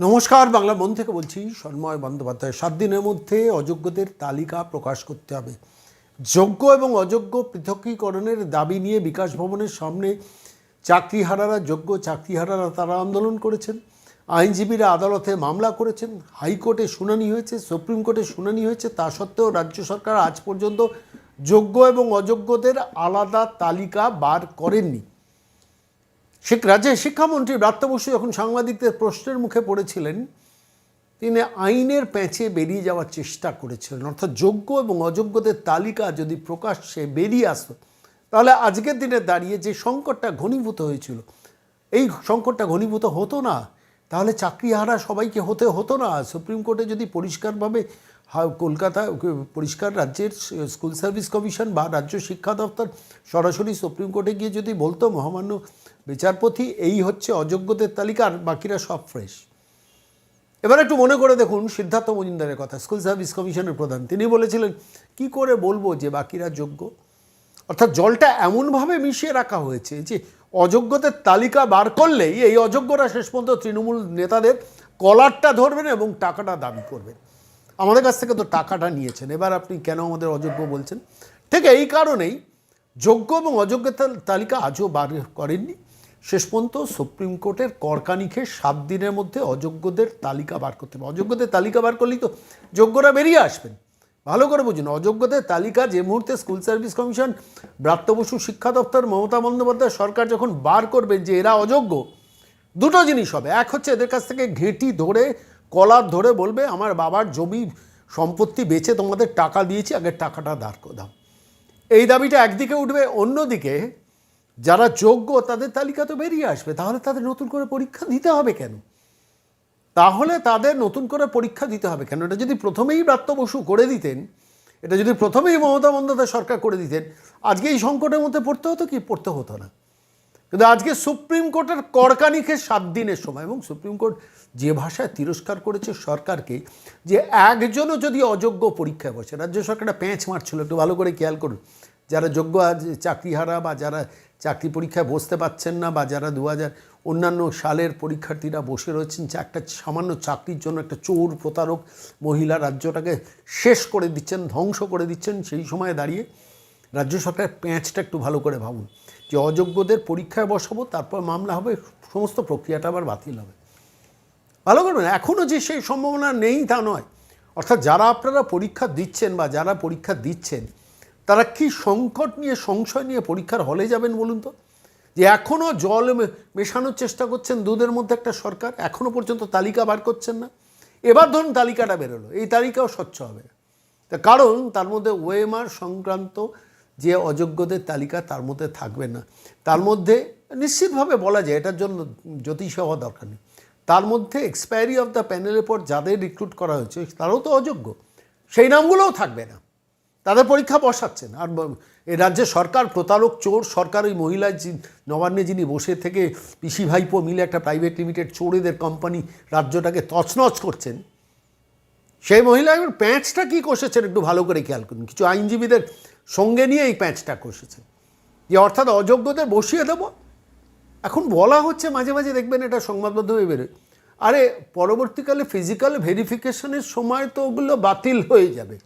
নমস্কার, বাংলা মন থেকে বলছি সন্ময় বন্দ্যোপাধ্যায়। সাত দিনের মধ্যে অযোগ্যদের তালিকা প্রকাশ করতে হবে। যোগ্য এবং অযোগ্য পৃথকীকরণের দাবি নিয়ে বিকাশ ভবনের সামনে চাকরিহারারা যোগ্য, চাকরিহারারা তারা আন্দোলন করেছেন। আইনজীবীরা আদালতে মামলা করেছেন। হাইকোর্টে শুনানি হয়েছে, সুপ্রিম কোর্টে শুনানি হয়েছে। তা সত্ত্বেও রাজ্য সরকার আজ পর্যন্ত যোগ্য এবং অযোগ্যদের আলাদা তালিকা বার করেননি। শিখ রাজ্যের শিক্ষামন্ত্রী ব্রাত্য বসু যখন সাংবাদিকদের প্রশ্নের মুখে পড়েছিলেন, তিনি আইনের প্যাঁচে বেরিয়ে যাওয়ার চেষ্টা করেছিলেন। অর্থাৎ যোগ্য এবং অযোগ্যদের তালিকা যদি প্রকাশ্যে বেরিয়ে আসতো, তাহলে আজকের দিনে দাঁড়িয়ে যে সংকটটা ঘনীভূত হয়েছিল, এই সংকটটা ঘনীভূত হতো না। তাহলে চাকরিহারা সবাইকে হতে হতো না। সুপ্রিম কোর্টে যদি পরিষ্কারভাবে কলকাতা, পরিষ্কার রাজ্যের স্কুল সার্ভিস কমিশন বা রাজ্য শিক্ষা দপ্তর সরাসরি সুপ্রিম কোর্টে গিয়ে যদি বলতো, মহামান্য বিচারপতি, এই হচ্ছে অযোগ্যদের তালিকা আর বাকিরা সব ফ্রেশ। এবার একটু মনে করে দেখুন সিদ্ধার্থ মজুমদারের কথা। স্কুল সার্ভিস কমিশনের প্রধান, তিনি বলেছিলেন, কি করে বলব যে বাকিরা যোগ্য? অর্থাৎ জলটা এমনভাবে মিশিয়ে রাখা হয়েছে যে অযোগ্যদের তালিকা বার করলেই এই অযোগ্যরা শেষ পর্যন্ত তৃণমূল নেতাদের কলারটা ধরবেন এবং টাকাটা দাবি করবেন। আমাদের কাছ থেকে তো টাকাটা নিয়েছেন। এবার আপনি কেন আমাদের অযোগ্য বলছেন? ঠিক এই কারণেই যোগ্য এবং অযোগ্যতার তালিকা আজও বার করেননি। শেষ পর্যন্ত সুপ্রিম কোর্টের করকানি খেয়ে সাত দিনের মধ্যে অযোগ্যদের তালিকা বার করতে হবে। অযোগ্যদের তালিকা বার করলেই তো যোগ্যরা বেরিয়ে আসবেন। ভালো করে বুঝুন, অযোগ্যদের তালিকা যে মুহূর্তে school service commission, Bratya Basu শিক্ষা দপ্তর, মমতা বন্দ্যোপাধ্যায় সরকার যখন বার করবেন যে এরা অযোগ্য, দুটো জিনিস হবে। এক হচ্ছে এদের কাছ থেকে ঘেঁটি ধরে, কলার ধরে বলবে, আমার বাবার জমি সম্পত্তি বেচে তোমাদের টাকা দিয়েছি, আগের টাকাটা দাঁড় দাও। এই দাবিটা একদিকে উঠবে, অন্যদিকে যারা যোগ্য তাদের তালিকা তো বেরিয়ে আসবে, তাহলে তাদের নতুন করে পরীক্ষা দিতে হবে কেন? তাহলে তাদের নতুন করে পরীক্ষা দিতে হবে কেন? এটা যদি প্রথমেই ব্রাত্য বসু করে দিতেন, এটা যদি প্রথমেই মমতা বন্দ্যোপাধ্যায় সরকার করে দিতেন, আজকে এই সংকটের মধ্যে পড়তে হতো কি? পড়তে হতো না। কিন্তু আজকে সুপ্রিম কোর্টের কড়কানিকে সাত দিনের সময়, এবং সুপ্রিম কোর্ট যে ভাষায় তিরস্কার করেছে সরকারকে, যে একজনও যদি অযোগ্য পরীক্ষায় বসে, রাজ্য সরকারটা প্যাঁচ মারছিল, একটু ভালো করে খেয়াল করুন। যারা যোগ্য আজ চাকরিহারা বা যারা চাকরি পরীক্ষায় বসতে পাচ্ছেন না বা যারা দু হাজার অন্যান্য সালের পরীক্ষার্থীরা বসে রয়েছেন যে একটা সামান্য চাকরির জন্য একটা চোর প্রতারক মহিলা রাজ্যটাকে শেষ করে দিচ্ছেন, ধ্বংস করে দিচ্ছেন, সেই সময়ে দাঁড়িয়ে রাজ্য সরকারের প্যাঁচটা একটু ভালো করে ভাবুন। যে অযোগ্যদের পরীক্ষায় বসাবো, তারপর মামলা হবে, সমস্ত প্রক্রিয়াটা আবার বাতিল হবে। ভালো করবেন এখনও যে সেই সম্ভাবনা নেই তা নয়। অর্থাৎ যারা আপনারা পরীক্ষা দিচ্ছেন বা যারা পরীক্ষা দিচ্ছেন তারা কি সংকট নিয়ে, সংশয় নিয়ে পরীক্ষার হলে যাবেন বলুন তো? যে এখনও জল মেশানোর চেষ্টা করছেন দুধের মধ্যে একটা সরকার এখনও পর্যন্ত তালিকা বার করছেন না। এবার ধরুন তালিকাটা বেরোলো, এই তালিকাও স্বচ্ছ হবে। তা কারণ তার মধ্যে ওয়েমার সংক্রান্ত যে অযোগ্যদের তালিকা, তার মধ্যে থাকবে না। তার মধ্যে নিশ্চিতভাবে বলা যায়, এটার জন্য জ্যোতিষ হওয়া দরকার নেই। তার মধ্যে এক্সপায়ারি অফ দ্য প্যানেলের পর যাদের রিক্রুট করা হয়েছে, তারাও তো অযোগ্য। সেই নামগুলোও থাকবে না। তাদের পরীক্ষা বসাচ্ছেন। আর এই রাজ্যে সরকার, প্রতারক, চোর, সরকার ওই মহিলা নবান্নে যিনি বসে থেকে পিসি ভাইপো মিলে একটা প্রাইভেট লিমিটেড চোরেদের কোম্পানি রাজ্যটাকে তছনছ করছেন, সেই মহিলা এবার প্যাঁচটা কী কষেছেন একটু ভালো করে খেয়াল করুন। কিছু আইনজীবীদের সঙ্গে নিয়ে এই প্যাঁচটা কষেছেন। যে অর্থাৎ অযোগ্যদের বসিয়ে দেব। এখন বলা হচ্ছে মাঝে মাঝে দেখবেন এটা সংবাদ মাধ্যমে বেরোয়। আরে পরবর্তীকালে ফিজিক্যাল ভেরিফিকেশনের সময় তো ওগুলো বাতিল হয়ে যাবে।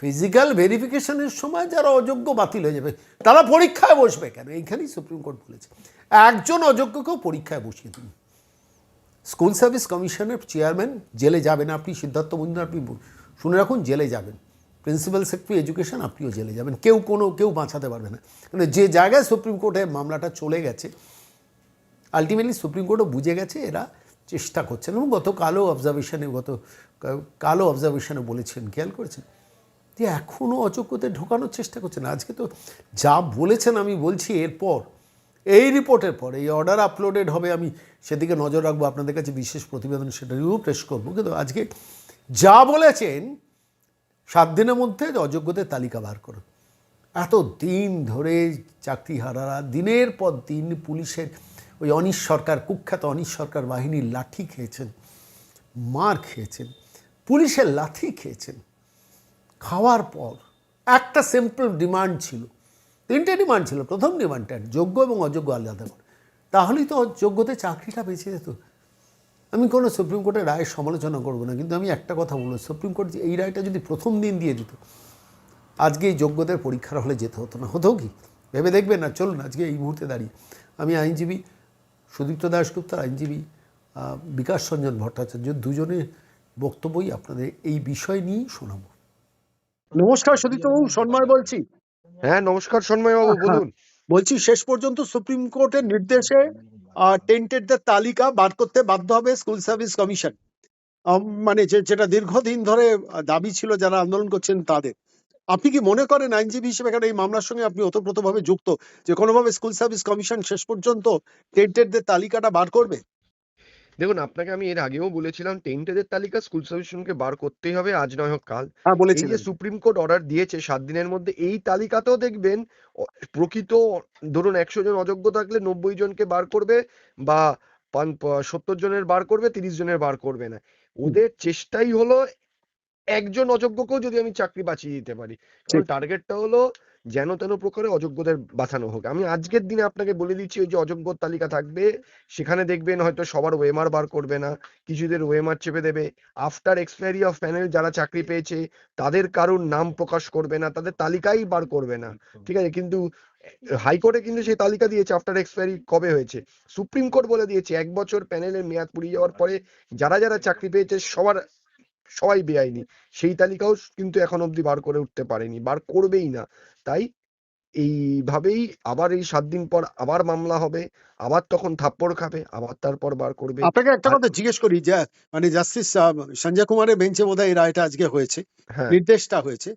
ফিজিক্যাল ভেরিফিকেশনের সময় যারা অযোগ্য বাতিল হয়ে যাবে, তারা পরীক্ষায় বসবে কেন? এইখানেই সুপ্রিম কোর্ট বলেছে। একজন অযোগ্যকেও পরীক্ষায় বসিয়ে দিন। স্কুল সার্ভিস কমিশনের চেয়ারম্যান জেলে যাবেন আপনি, সিদ্ধার্থ মজুমদার, আপনি শুনে রাখুন, জেলে যাবেন। প্রিন্সিপাল সেক্রেটারি এডুকেশন আপনিও জেলে যাবেন। কেউ কোনো, কেউ বাঁচাতে পারবে না। মানে যে জায়গায় সুপ্রিম কোর্টে মামলাটা চলে গেছে আলটিমেটলি সুপ্রিম কোর্টও বুঝে গেছে, এরা চেষ্টা করছেন। এবং গত কালো অবজারভেশনে গত কালো অবজারভেশনে বলেছেন। খেয়াল করেছেন? যে এখনও অযোগ্যদের ঢোকানোর চেষ্টা করছেন আজকে তো যা বলেছেন আমি বলছি, এরপর, এই রিপোর্টের পর, এই অর্ডার আপলোডেড হবে, আমি সেদিকে নজর রাখব, আপনাদের কাছে বিশেষ প্রতিবেদন সেটা রিভিউ পেশ করব। কিন্তু আজকে যা বলেছেন, সাত দিনের মধ্যে অযোগ্যদের তালিকা বার করুন। এত দিন ধরে চাকরিহারারা দিনের পর দিন পুলিশের ওই অনিশ সরকার, কুখ্যাত অনিশ সরকার বাহিনীর লাঠি খেয়েছেন, মার খেয়েছেন, পুলিশের লাঠি খেয়েছেন। খাওয়ার পর একটা সিম্পল ডিমান্ড ছিল। তিনটে ডিমান্ড ছিল। প্রথম ডিমান্ডটা যোগ্য এবং অযোগ্য আলাদা করে। তাহলেই তো যোগ্যতে চাকরিটা বেঁচে যেত। আমি কোনো সুপ্রিম কোর্টের রায়ের সমালোচনা করব না, কিন্তু আমি একটা কথা বলব। সুপ্রিম কোর্ট এই রায়টা যদি প্রথম দিন দিয়ে দিত, আজকে এই যোগ্যতার পরীক্ষার হলে যেতে হতো না। হতো কি? ভেবে দেখবেন না? চলুন, আজকে এই মুহূর্তে দাঁড়িয়ে। আমি আইনজীবী সুদীপ্ত দাশগুপ্তার আইনজীবী বিকাশ রঞ্জন ভট্টাচার্য, দুজনের বক্তব্যই আপনাদের এই বিষয় নিয়েই শোনাবো। নমস্কার সুদীপ্তবাবু সন্ময় বলছি। হ্যাঁ নমস্কার সন্ময় বাবু বলুন। বলছি শেষ পর্যন্ত সুপ্রিম কোর্টের নির্দেশে টেন্টেডদের তালিকা বার করতে বাধ্য হবে স্কুল সার্ভিস কমিশন মানে যেটা দীর্ঘদিন ধরে দাবি ছিল যারা আন্দোলন করছেন তাদের। আপনি কি মনে করেন আইনজীবী হিসেবে কারণ এই মামলার সঙ্গে আপনি ওতপ্রোতভাবে যুক্ত? যে কোনোভাবে স্কুল সার্ভিস কমিশন শেষ পর্যন্ত টেন্টেডদের তালিকাটা বার করবে? দেখুন আপনাকে আমি এর আগেও বলেছিলাম টেন্টেদের তালিকা স্কুল সার্ভিসকে বার করতেই হবে আজ নয় হোক কাল। হ্যাঁ এই যে সুপ্রিম কোর্ট অর্ডার দিয়েছে সাত দিনের মধ্যে এই তালিকাতেও দেখবেন প্রকৃত ধরুন একশো জন অযোগ্য থাকলে নব্বই জনকে বার করবে বা সত্তর জনের বার করবে তিরিশ জনের বার করবে না। ওদের চেষ্টাই হলো একজন অযোগ্যকেও যদি আমি চাকরি বাঁচিয়ে দিতে পারি। কারণ। টার্গেটটা হলো যেন তেন প্রকারে অযোগ্যদের বাঁচানো হোক। আমি আজকের দিনে আপনাকে বলে দিচ্ছি ওই যে অযোগ্য তালিকা থাকবে সেখানে দেখবেন হয়তো সবার ওয়েমার বার করবে না কিছুদের ওয়েমার চেপে দেবে। আফটার এক্সপায়ারি অফ প্যানেল যারা চাকরি পেয়েছে তাদের কারোর নাম প্রকাশ করবে না তাদের তালিকাই বার করবে না। ঠিক আছে? কিন্তু হাইকোর্টে কিন্তু সেই তালিকা দিয়েছে আফটার এক্সপায়ারি কবে হয়েছে? সুপ্রিম কোর্ট বলে দিয়েছে এক বছর প্যানেলের মেয়াদ পুড়িয়ে যাওয়ার পরে যারা যারা চাকরি পেয়েছে সবার সবাই বেআইনি। সেই তালিকাও কিন্তু এখন অব্দি বার করে উঠতে পারেনি বার করবেই না। তাই এইভাবেই আবার এই সাত দিন পর আবার মামলা হবে আবার তখন থাপ্পড় খাবে আবার তারপর বার করবে। আপনাকে একটা কথা জিজ্ঞেস করি যে মানে জাস্টিস সঞ্জয় কুমারের বেঞ্চে বোধহয় এই রায়টা আজকে হয়েছে হ্যাঁ। নির্দেশটা হয়েছে।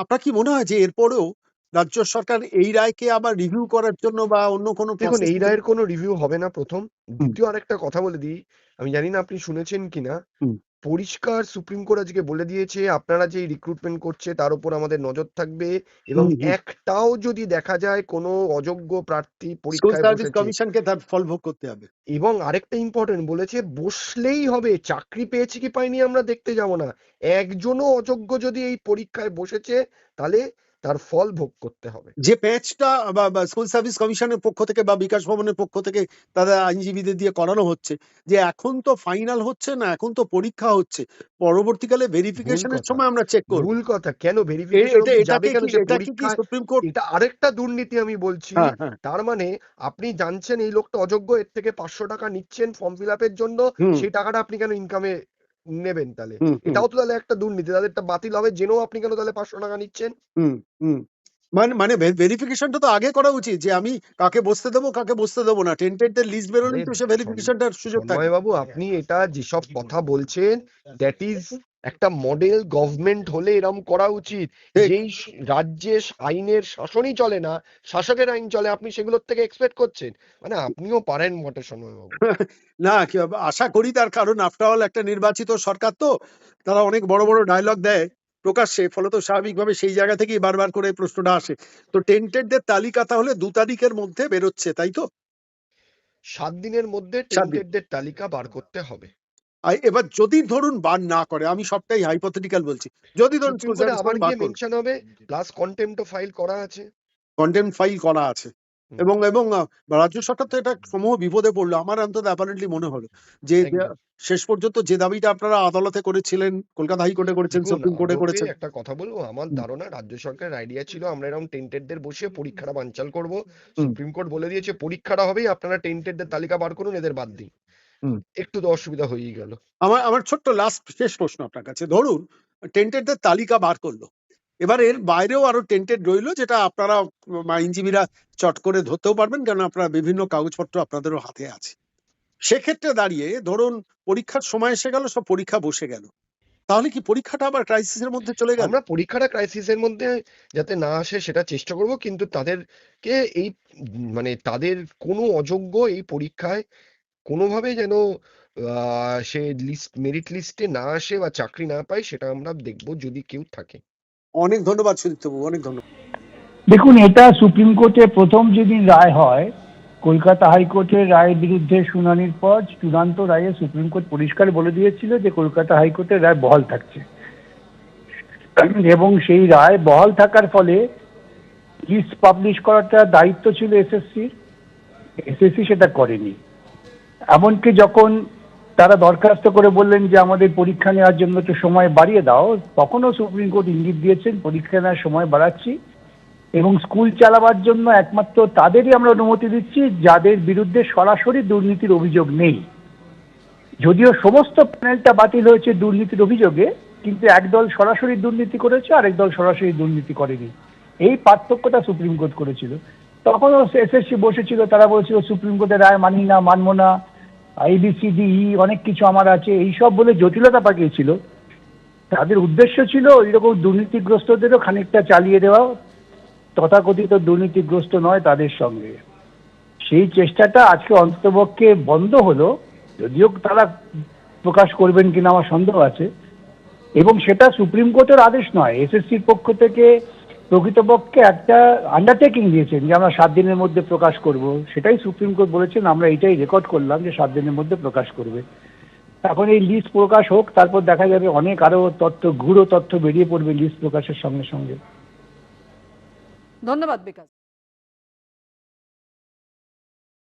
আপনার কি মনে হয় যে এরপরেও রাজ্য সরকার এই রায়কে আবার রিভিউ করার জন্য বা অন্য কোনো দেখুন এই রায়ের কোনো রিভিউ হবে না প্রথম। দ্বিতীয় আরেকটা কথা বলে দিই। আমি জানি না আপনি শুনেছেন কিনা। পরিষ্কার সুপ্রিম কোর্ট আজকে বলে দিয়েছে আপনারা যে রিক্রুটমেন্ট করছে তার উপর আমাদের নজর থাকবে এবং। একটাও যদি দেখা যায় কোনো অযোগ্য প্রার্থী পরীক্ষা পরীক্ষায় কমিশনকে তার ফল ভোগ করতে হবে। এবং আরেকটা ইম্পর্টেন্ট বলেছে বসলেই হবে চাকরি পেয়েছে কি পাইনি আমরা দেখতে যাব না। একজনও অযোগ্য যদি এই পরীক্ষায় বসেছে তাহলে তার ফল ভোগ করতে হবে। যে প্যাচটা বা স্কুল সার্ভিস কমিশনের পক্ষ থেকে বা বিকাশ ভবনের পক্ষ থেকে তাদের আইনজীবীদের দিয়ে করানো হচ্ছে যে এখন তো ফাইনাল হচ্ছে না এখন তো পরীক্ষা হচ্ছে পরবর্তীকালে ভেরিফিকেশনের। সময় আমরা চেক করব। ভুল কথা। কেন ভেরিফিকেশন যাবে কেন? সুপ্রিম কোর্ট এটা আরেকটা দুর্নীতি আমি বলছি। হ্যাঁ হ্যাঁ। তার মানে আপনি জানছেন এই লোকটা অযোগ্য এর থেকে পাঁচশো টাকা নিচ্ছেন ফর্ম ফিল আপের জন্য সেই টাকাটা আপনি কেন ইনকামে নেবেন তাহলে। এটাও তো তাহলে একটা দুর্নীতি। তাদেরটা বাতিল হবে। জেনেও আপনি কেন তাহলে পাঁচশো টাকা নিচ্ছেন? মানে মানে ভেরিফিকেশনটা তো আগে করা উচিত যে আমি কাকে বসতে দেবো কাকে বসতে দেবো না। টেন্টেডদের লিস্ট বেরোলে তো সে ভেরিফিকেশনটার সুযোগ থাকে। বাবু আপনি এটা যেসব কথা বলছেন দ্যাট ইজ একটা মডেল গভর্নমেন্ট হলে এরকম করা উচিত। যেই রাজ্যে আইনের শাসনই চলে না শাসকের আইন চলে আপনি সেগুলোর থেকে এক্সপেক্ট করছেন। মানে আপনিও পারেন বটে সন্ময় বাবু না কি আশা করি তার কারণ আফটার অল একটা নির্বাচিত সরকার তো তারা অনেক বড় বড় ডায়লগ দেয় প্রকাশ্যে ফলত স্বাভাবিকভাবে সেই জায়গা থেকেই বারবার করে প্রশ্নটা আসে। তো টেন্টেডদের তালিকা তাহলে দু তারিখের মধ্যে বেরোচ্ছে তাই তো? সাত দিনের মধ্যে টেন্টেডদের তালিকা বার করতে হবে। এবার যদি ধরুন বার না করে আমি সবটাই হাইপোথেটিক্যাল বলছি। যদি ধরুন আবার গিয়ে মেনশন হবে প্লাস কন্টেম্পটো ফাইল করা আছে। কন্টেম্প ফাইল করা আছে। এবং এবং রাজ্য সরকার তো এটা সমূহ বিপদে পড়ল। আমার অন্তত অ্যাপারেন্টলি মনে হলো যে শেষ পর্যন্ত যে দাবিটা আপনারা আদালতে করেছিলেন কলকাতা হাইকোর্টে করেছেন সুপ্রিম কোর্টে করেছেন। একটা কথা বলব আমার ধারণা রাজ্য সরকারের আইডিয়া ছিল আমরা এরকম টেন্টেডদের বসিয়ে পরীক্ষাটা বানচাল করব। সুপ্রিম কোর্ট বলে দিয়েছে পরীক্ষাটা হবেই আপনারা টেন্টেডদের তালিকা বার করুন এদের বাদ দিন। একটু তো অসুবিধা হয়েই গেল। আমার আমার ছোট্ট লাস্ট শেষ প্রশ্ন আপনার কাছে। ধরুন টেন্টেডদের তালিকা বার করল। এবার এর বাইরেও আরও টেন্টেড রইল যেটা আপনারা আইনজীবীরা চট করে ধরতেও পারবেন কারণ আপনারা বিভিন্ন কাগজপত্র আপনাদেরও হাতে আছে। সেক্ষেত্রে দাঁড়িয়ে ধরুন পরীক্ষার সময় এসে গেল সব পরীক্ষা বসে গেল। তাহলে কি পরীক্ষাটা আবার ক্রাইসিসের মধ্যে চলে গেল? আমরা পরীক্ষাটা ক্রাইসিসের মধ্যে যাতে না আসে সেটা চেষ্টা করব কিন্তু তাদেরকে এই মানে তাদের কোনো অযোগ্য এই পরীক্ষায় কোনোভাবে যেন আহ, সে লিস্ট মেরিট লিস্টে না আসে বা চাকরি না পায় সেটা আমরা দেখব যদি কেউ থাকে। অনেক ধন্যবাদ সুদীপ্তবাবু অনেক ধন্যবাদ। দেখুন এটা সুপ্রিম কোর্টে প্রথম যেদিন রায় হয় কলকাতা হাইকোর্টের রায়ের বিরুদ্ধে শুনানির পর চূড়ান্ত রায়ে সুপ্রিম কোর্ট পরিষ্কার বলে দিয়েছিল যে কলকাতা হাইকোর্টের রায় বহাল থাকছে। এবং সেই রায় বহাল থাকার ফলে লিস্ট পাবলিশ করাটা দায়িত্ব ছিল এসএসসির। এসএসসি সেটা করেনি। এমনকি যখন তারা দরখাস্ত করে বললেন যে আমাদের পরীক্ষা নেওয়ার জন্য একটু সময় বাড়িয়ে দাও, তখনও সুপ্রিম কোর্ট ইঙ্গিত দিয়েছেন, পরীক্ষা নেওয়ার সময় বাড়াচ্ছি। এবং স্কুল চালাবার জন্য একমাত্র তাদেরই আমরা অনুমতি দিচ্ছি, যাদের বিরুদ্ধে সরাসরি দুর্নীতির অভিযোগ নেই। যদিও সমস্ত প্যানেলটা বাতিল হয়েছে দুর্নীতির অভিযোগে, কিন্তু একদল সরাসরি দুর্নীতি করেছে আরেক দল সরাসরি দুর্নীতি করেনি। এই পার্থক্যটা সুপ্রিম কোর্ট করেছিল। তখনও এসএসসি বসেছিল, তারা বলছিল সুপ্রিম কোর্টের রায় মানি না, মানবো না আইবিসিডি অনেক কিছু আমার আছে, এইসব বলে জটিলতা পাকিয়েছিল। তাদের উদ্দেশ্য ছিল ওইরকম দুর্নীতিগ্রস্তদেরও খানিকটা চালিয়ে দেওয়া, তথাকথিত দুর্নীতিগ্রস্ত নয় তাদের সঙ্গে। সেই চেষ্টাটা আজকে অন্ততপক্ষে বন্ধ হলো, যদিও তারা প্রকাশ করবেন কিনা আমার সন্দেহ আছে। এবং সেটা সুপ্রিম কোর্টের আদেশ নয়, এসএসসির পক্ষ থেকে প্রকৃতপক্ষে একটা আন্ডারটেকিং দিয়েছেন যে আমরা সাত দিনের মধ্যে প্রকাশ করব। সেটাই সুপ্রিম কোর্ট বলেছেন, আমরা এটাই রেকর্ড করলাম যে সাত দিনের মধ্যে প্রকাশ করবে। এখন এই লিস্ট প্রকাশ হোক, তারপর দেখা যাবে অনেক আরও তথ্য গূঢ় তথ্য বেরিয়ে পড়বে লিস্ট প্রকাশের সঙ্গে সঙ্গে। ধন্যবাদ বিকাশ।